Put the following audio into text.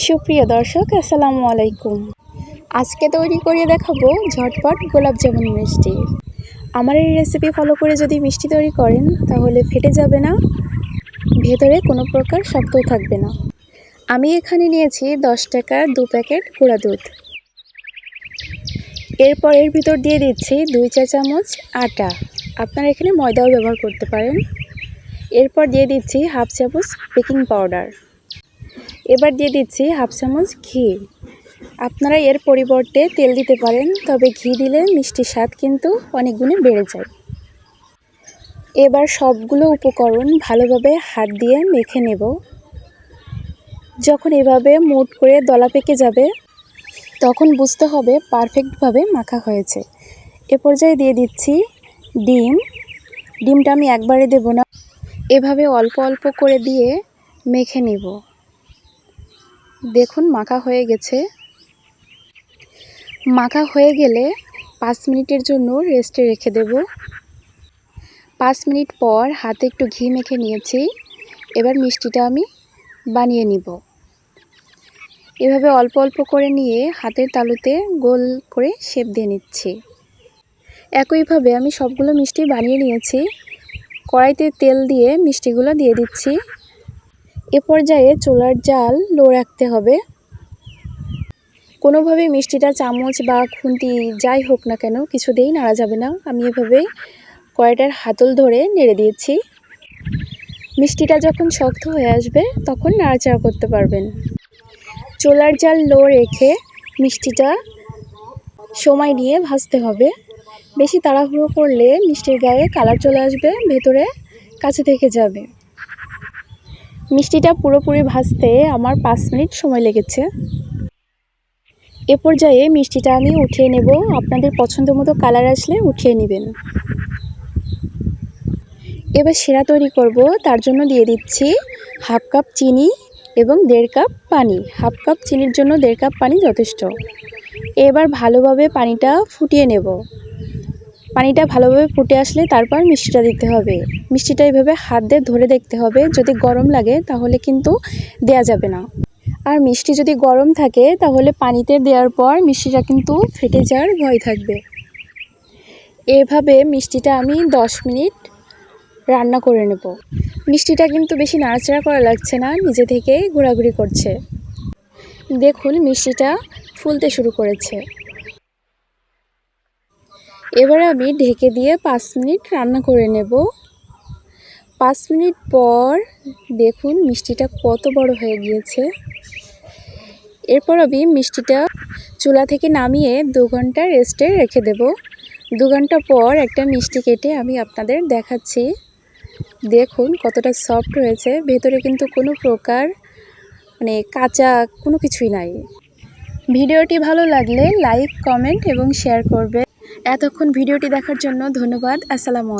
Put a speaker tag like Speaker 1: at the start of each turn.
Speaker 1: সুপ্রিয় দর্শক, আসসালামু আলাইকুম। আজকে তৈরি করে দেখাবো ঝটপট গোলাপ জামুন মিষ্টি। আমার এই রেসিপি ফলো করে যদি মিষ্টি তৈরি করেন, তাহলে ফেটে যাবে না, ভেতরে কোনো প্রকার শক্ত থাকবে না। আমি এখানে নিয়েছি দশ টাকার দু প্যাকেট গুঁড়া দুধ। এরপর এর ভিতর দিয়ে দিচ্ছি দুই চা চামচ আটা। আপনারা এখানে ময়দাও ব্যবহার করতে পারেন। এরপর দিয়ে দিচ্ছি হাফ চামচ বেকিং পাউডার। এবার দিয়ে দিচ্ছি হাফ চামচ ঘি। আপনারা এর পরিবর্তে তেল দিতে পারেন, তবে ঘি দিলে মিষ্টির স্বাদ কিন্তু অনেক গুণে বেড়ে যায়। এবার সবগুলো উপকরণ ভালোভাবে হাত দিয়ে মেখে নেব। যখন এভাবে মুট করে দলা পেকে যাবে, তখন বুঝতে হবে পারফেক্টভাবে মাখা হয়েছে। এ পর্যায়ে দিয়ে দিচ্ছি ডিম। ডিমটা আমি একবারে দেব না। এভাবে অল্প অল্প করে দিয়ে মেখে নেব। দেখুন, মাখা হয়ে গেছে। মাখা হয়ে গেলে পাঁচ মিনিটের জন্য রেস্টে রেখে দেব। পাঁচ মিনিট পর হাতে একটু ঘি মেখে নিয়েছি। এবার মিষ্টিটা আমি বানিয়ে নিব। এভাবে অল্প অল্প করে নিয়ে হাতের তালুতে গোল করে শেপ দিয়ে নিচ্ছি। একইভাবে আমি সবগুলো মিষ্টি বানিয়ে নিয়েছি। কড়াইতে তেল দিয়ে মিষ্টিগুলো দিয়ে দিচ্ছি। পর্যায়ে চুলার জাল লো রাখতে হবে। কোনোভাবে মিষ্টিটা, চামচ বা খুন্তি যাই হোক না কেন কিছুতেই নাড়া যাবে না। আমি এভাবে কড়াইটার হাতল ধরে নেড়ে দিয়েছি। মিষ্টিটা যখন শক্ত হয়ে আসবে, তখন নাড়াচাড়া করতে পারবেন। চোলার জাল লো রেখে মিষ্টিটা সময় নিয়ে ভাজতে হবে। বেশি তাড়াহুড়ো করলে মিষ্টির গায়ে কালার চলে আসবে, ভেতরে কাছে থেকে যাবে। মিষ্টিটা পুরোপুরি ভাজতে আমার পাঁচ মিনিট সময় লেগেছে। এ পর্যায়ে মিষ্টিটা আমি উঠিয়ে নেব। আপনাদের পছন্দ মতো কালার আসলে উঠিয়ে নেবেন। এবার সেরা তৈরি করব। তার জন্য দিয়ে দিচ্ছি হাফ কাপ চিনি এবং দেড় কাপ পানি। হাফ কাপ চিনির জন্য দেড় কাপ পানি যথেষ্ট। এবার ভালোভাবে পানিটা ফুটিয়ে নেব। পানিটা ভালোভাবে ফুটে আসলে তারপর মিষ্টিটা দিতে হবে। মিষ্টিটা এইভাবে হাত দিয়ে ধরে দেখতে হবে। যদি গরম লাগে তাহলে কিন্তু দেয়া যাবে না। আর মিষ্টি যদি গরম থাকে তাহলে পানিতে দেওয়ার পর মিষ্টিটা কিন্তু ফেটে যাওয়ার ভয় থাকবে। এভাবে মিষ্টিটা আমি দশ মিনিট রান্না করে নেব। মিষ্টিটা কিন্তু বেশি নাড়াচাড়া করা লাগছে না, নিজে থেকেই ঘোরাঘুরি করছে। দেখুন মিষ্টিটা ফুলতে শুরু করেছে। এবার আমি ঢেকে দিয়ে পাঁচ মিনিট রান্না করে নেব। পাঁচ মিনিট পর দেখুন মিষ্টিটা কত বড় হয়ে গিয়েছে। এরপর আমি মিষ্টিটা চুলা থেকে নামিয়ে দু ঘণ্টা রেস্টে রেখে দেব। দু ঘণ্টা পর একটা মিষ্টি কেটে আমি আপনাদের দেখাচ্ছি। দেখুন কতটা সফট হয়েছে। ভেতরে কিন্তু কোনো প্রকার মানে কাঁচা কোনো কিছুই নাই। ভিডিওটি ভালো লাগলে লাইক, কমেন্ট এবং শেয়ার করবে এতক্ষণ ভিডিওটি দেখার জন্য ধন্যবাদ। আসসালামু